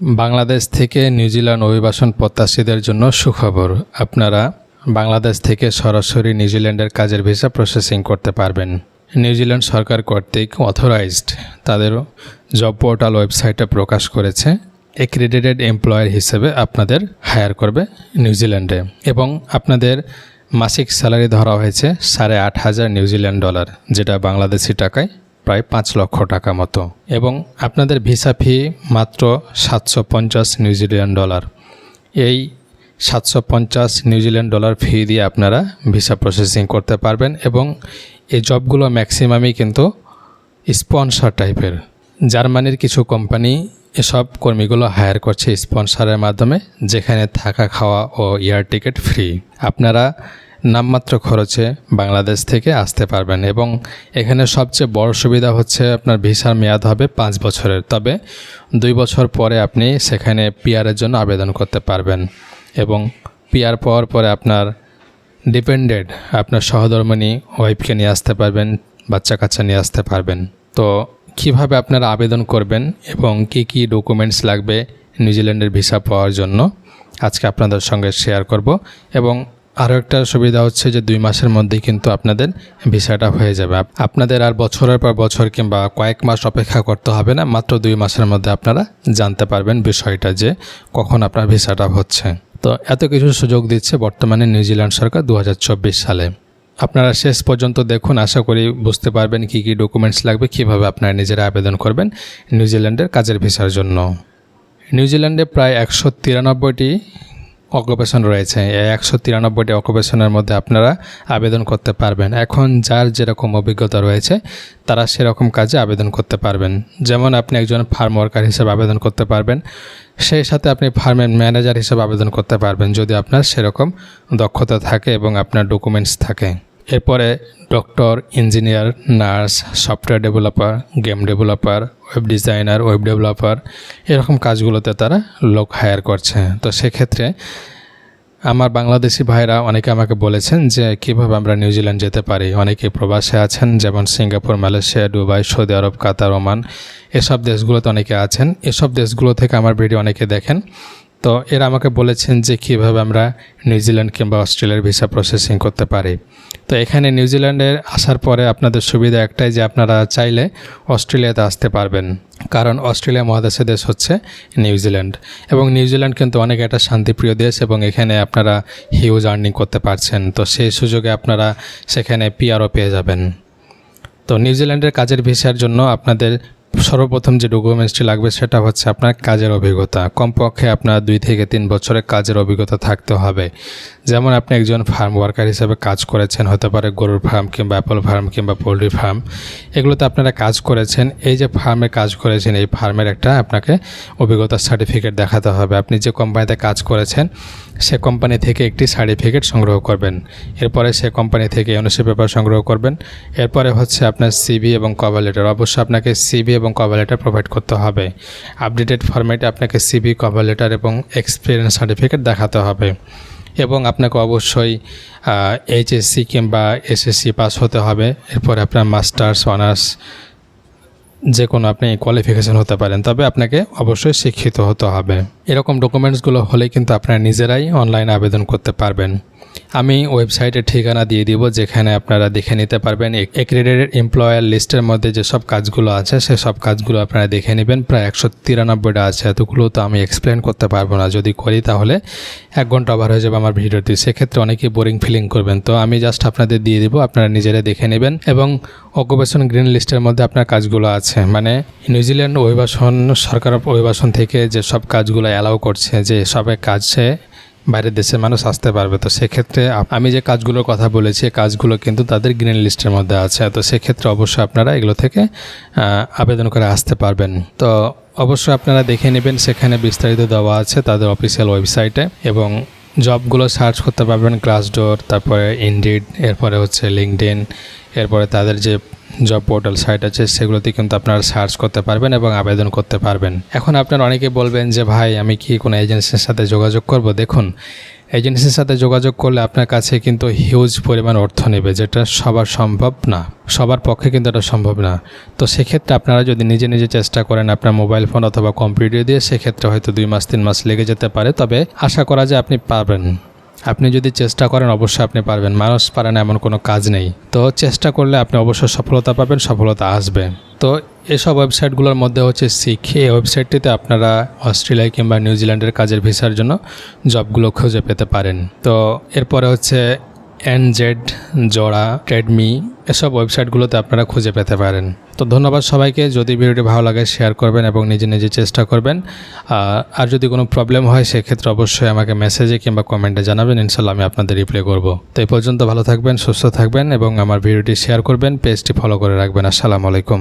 বাংলাদেশ থেকে নিউজিল্যান্ড অভিবাসন প্রত্যাশীদের জন্য সুখবর। আপনারা বাংলাদেশ থেকে সরাসরি নিউজিল্যান্ডের কাজের ভিসা প্রসেসিং করতে পারবেন। নিউজিল্যান্ড সরকার কর্তৃক অথরাইজড তাদের জব পোর্টাল ওয়েবসাইটে প্রকাশ করেছে। এক্রেডিটেড এমপ্লয়ার হিসেবে আপনাদের হায়ার করবে নিউজিল্যান্ডে এবং আপনাদের মাসিক স্যালারি ধরা হয়েছে সাড়ে আট হাজার নিউজিল্যান্ড ডলার, যেটা বাংলাদেশি টাকায় প্রায় পাঁচ লক্ষ টাকা মতো। এবং আপনাদের ভিসা ফি মাত্র সাতশো পঞ্চাশ নিউজিল্যান্ড ডলার। এই সাতশো পঞ্চাশ নিউজিল্যান্ড ডলার ফি দিয়ে আপনারা ভিসা প্রসেসিং করতে পারবেন এবং এই জবগুলো ম্যাক্সিমামই কিন্তু স্পন্সর টাইপের। জার্মানির কিছু কোম্পানি এসব কর্মীগুলো হায়ার করছে স্পন্সরের মাধ্যমে, যেখানে থাকা, খাওয়া ও এয়ার টিকিট ফ্রি। আপনারা নামমাত্র খরচে বাংলাদেশ থেকে আসতে পারবেন এবং এখানে সবচেয়ে বড় সুবিধা হচ্ছে আপনার ভিসার মেয়াদ হবে পাঁচ বছরের। তবে দুই বছর পরে আপনি সেখানে পিয়ারের জন্য আবেদন করতে পারবেন এবং পিয়ার পাওয়ার পরে আপনার ডিপেন্ডেড আপনার সহধর্মিনী ওয়াইফকে নিয়ে আসতে পারবেন বাচ্চা কাচ্চা নিয়ে আসতে পারবেন। তো কীভাবে আপনারা আবেদন করবেন এবং কি কি ডকুমেন্টস লাগবে নিউজিল্যান্ডের ভিসা পাওয়ার জন্য? আজকে আপনাদের সঙ্গে শেয়ার করব এবং আরও একটা সুবিধা হচ্ছে যে দুই মাসের মধ্যেই কিন্তু আপনাদের ভিসাটা হয়ে যাবে। আপনাদের আর বছরের পর বছর কিংবা কয়েক মাস অপেক্ষা করতে হবে না, মাত্র দুই মাসের মধ্যে আপনারা জানতে পারবেন বিষয়টা যে কখন আপনার ভিসাটা হচ্ছে। তো এত কিছু সুযোগ দিচ্ছে বর্তমানে নিউজিল্যান্ড সরকার দু হাজার চব্বিশ সালে। আপনারা শেষ পর্যন্ত দেখুন, আশা করি বুঝতে পারবেন কি কি ডকুমেন্টস লাগবে, কীভাবে আপনারা নিজেরা আবেদন করবেন নিউজিল্যান্ডের কাজের ভিসার জন্য। নিউজিল্যান্ডে প্রায় একশো তিরানব্বইটি অকুপেশন রয়েছে। একশো তিরানব্বইটি অকুপেশনের মধ্যে আপনারা আবেদন করতে পারবেন। এখন যার যেরকম অভিজ্ঞতা রয়েছে, তারা সেরকম কাজে আবেদন করতে পারবেন। যেমন আপনি একজন ফার্ম ওয়ার্কার হিসেবে আবেদন করতে পারবেন, সেই সাথে আপনি ফার্মের ম্যানেজার হিসেবে আবেদন করতে পারবেন যদি আপনার সেরকম দক্ষতা থাকে এবং আপনার ডকুমেন্টস থাকে। এরপরে doctor, engineer, nurse, software developer, game developer, web designer, web developer এরকম কাজগুলোতে তারা লোক হায়ার করছে। তো সেক্ষেত্রে আমার বাংলাদেশি ভাইরা অনেকে আমাকে বলেছেন যে কীভাবে আমরা নিউজিল্যান্ড যেতে পারি। অনেকে প্রবাসে আছেন, যেমন Singapore, Malaysia, Dubai, Saudi Arab, Qatar, Oman. এসব দেশগুলোতে অনেকে আছেন। এসব দেশগুলো থেকে আমার ভিডিও অনেকে দেখেন। তো এরা আমাকে বলেছেন যে কীভাবে আমরা নিউজিল্যান্ড কিংবা অস্ট্রেলিয়ার ভিসা প্রসেসিং করতে পারি। তো এখানে নিউজিল্যান্ডের আসার পরে আপনাদের সুবিধা একটাই যে আপনারা চাইলে অস্ট্রেলিয়াতে আসতে পারবেন। কারণ অস্ট্রেলিয়া মহাদেশের দেশ হচ্ছে নিউজিল্যান্ড এবং নিউজিল্যান্ড কিন্তু অনেক একটা শান্তিপ্রিয় দেশ এবং এখানে আপনারা হিউজ আর্নিং করতে পারছেন। তো সেই সুযোগে আপনারা সেখানে পিআরও পেয়ে যাবেন। তো নিউজিল্যান্ডের কাজের ভিসার জন্য আপনাদের সর্বপ্রথম যে ডকুমেন্টসটি লাগবে সেটা হচ্ছে আপনার কাজের অভিজ্ঞতা। কমপক্ষে আপনার দুই থেকে তিন বছরের কাজের অভিজ্ঞতা থাকতে হবে। যেমন আপনি একজন ফার্ম ওয়ার্কার হিসেবে কাজ করেছেন, হতে পারে গরুর ফার্ম কিংবা অ্যাপল ফার্ম কিংবা পোলট্রি ফার্ম এগুলোতে আপনারা কাজ করেছেন, এই যে ফার্মে কাজ করেছেন, এই ফার্মের একটা আপনাকে অভিজ্ঞতার সার্টিফিকেট দেখাতে হবে। আপনি যে কোম্পানিতে কাজ করেছেন সে কোম্পানি থেকে একটি সার্টিফিকেট সংগ্রহ করবেন। এরপরে সে কোম্পানি থেকে এনওসি পেপার সংগ্রহ করবেন। এরপরে হচ্ছে আপনার সিভি এবং কভার লেটার অবশ্যই আপনাকে সিভি এবং কভার লেটার প্রোভাইড করতে হবে। আপডেটেড ফরম্যাটে আপনাকে সিভি কভার লেটার এবং এক্সপিরিয়েন্স সার্টিফিকেট দেখাতে হবে। এবং আপনাকে অবশ্যই এইচএসসি কিংবা এসএসসি পাস হতে হবে। এরপরে আপনার মাস্টার্স অনার্স যে কোনো আপনি কোয়ালিফিকেশন হতে পারেন, তবে আপনাকে অবশ্যই শিক্ষিত হতে হবে। এরকম ডকুমেন্টসগুলো হলে কিন্তু আপনারা নিজেরাই অনলাইনে আবেদন করতে পারবেন। আমি ওয়েবসাইটের ঠিকানা দিয়ে দিব, যেখানে আপনারা দেখে নিতে পারবেন এক্রেডিটেড এমপ্লয়ার লিস্টের মধ্যে যেসব কাজগুলো আছে সেসব কাজগুলো আপনারা দেখে নেবেন। প্রায় একশো তিরানব্বইটা আছে এতগুলো, তো আমি এক্সপ্লেন করতে পারব না। যদি করি তাহলে এক ঘণ্টা ওভার হয়ে যাবে আমার ভিডিওটি। সেক্ষেত্রে অনেকেই বোরিং ফিলিং করবেন। তো আমি জাস্ট আপনাদের দিয়ে দিব, আপনারা নিজেরা দেখে নেবেন এবং অকুপেশন গ্রিন লিস্টের মধ্যে আপনার কাজগুলো আছে। মানে নিউজিল্যান্ড অভিবাসন, সরকার অভিবাসন থেকে যে সব কাজগুলো অ্যালাউ করছে, যে সবের কাজে বাইরের দেশের মানুষ আসতে পারবে। তো সেক্ষেত্রে আমি যে কাজগুলোর কথা বলেছি কাজগুলো কিন্তু তাদের গ্রিন লিস্টের মধ্যে আছে। তো সেক্ষেত্রে অবশ্যই আপনারা এগুলো থেকে আবেদন করে আসতে পারবেন। তো অবশ্যই আপনারা দেখে নেবেন, সেখানে বিস্তারিত দেওয়া আছে তাদের অফিসিয়াল ওয়েবসাইটে এবং জবগুলো সার্চ করতে পারবেন গ্লাসডোর তারপরে ইন্ডিড এরপরে হচ্ছে লিঙ্কডিন এরপরে তাদের যে জব পোর্টাল সাইট আছে, সেগুলোতে কিন্তু আপনারা সার্চ করতে পারবেন এবং আবেদন করতে পারবেন। এখন আপনারা অনেকে বলবেন যে, ভাই, আমি কি কোনো এজেন্সির সাথে যোগাযোগ করব? দেখুন এজেন্সির সাথে যোগাযোগ করলে আপনার কাছে কিন্তু হিউজ পরিমাণ অর্থ নেবে, যেটা সবার সম্ভব না। সবার পক্ষে কিন্তু এটা সম্ভব না। তো সেক্ষেত্রে আপনারা যদি নিজে নিজে চেষ্টা করেন আপনার মোবাইল ফোন অথবা কম্পিউটার দিয়ে, সেক্ষেত্রে হয়তো দুই মাস, তিন মাস লেগে যেতে পারে। তবে আশা করা যায় আপনি পারবেন। আপনি যদি চেষ্টা করেন, অবশ্যই আপনি পারবেন। মানুষ পারে না, এমন কোনো কাজ নেই। তো চেষ্টা করলে আপনি অবশ্যই সফলতা পাবেন, সফলতা আসবে। তো এসব ওয়েবসাইটগুলোর মধ্যে হচ্ছে সিক এই ওয়েবসাইটটিতে আপনারা অস্ট্রেলিয়া কিংবা নিউজিল্যান্ডের কাজের ভিসার জন্য জবগুলো খুঁজে পেতে পারেন। তো এরপরে হচ্ছে এনজেড জোড়া ট্রেডমি এসব ওয়েবসাইটগুলোতে আপনারা খুঁজে পেতে পারেন। তো ধন্যবাদ সবাইকে। যদি ভিডিওটি ভালো লাগে শেয়ার করবেন এবং নিজে নিজে চেষ্টা করবেন। আর যদি কোনো প্রবলেম হয়, সেক্ষেত্রে অবশ্যই আমাকে মেসেজে কিংবা কমেন্টে জানাবেন। ইনশাল্লাহ আমি আপনাদের রিপ্লাই করব। তো এই পর্যন্ত ভালো থাকবেন, সুস্থ থাকবেন এবং আমার ভিডিওটি শেয়ার করবেন পেজটি ফলো করে রাখবেন। আসসালামু আলাইকুম।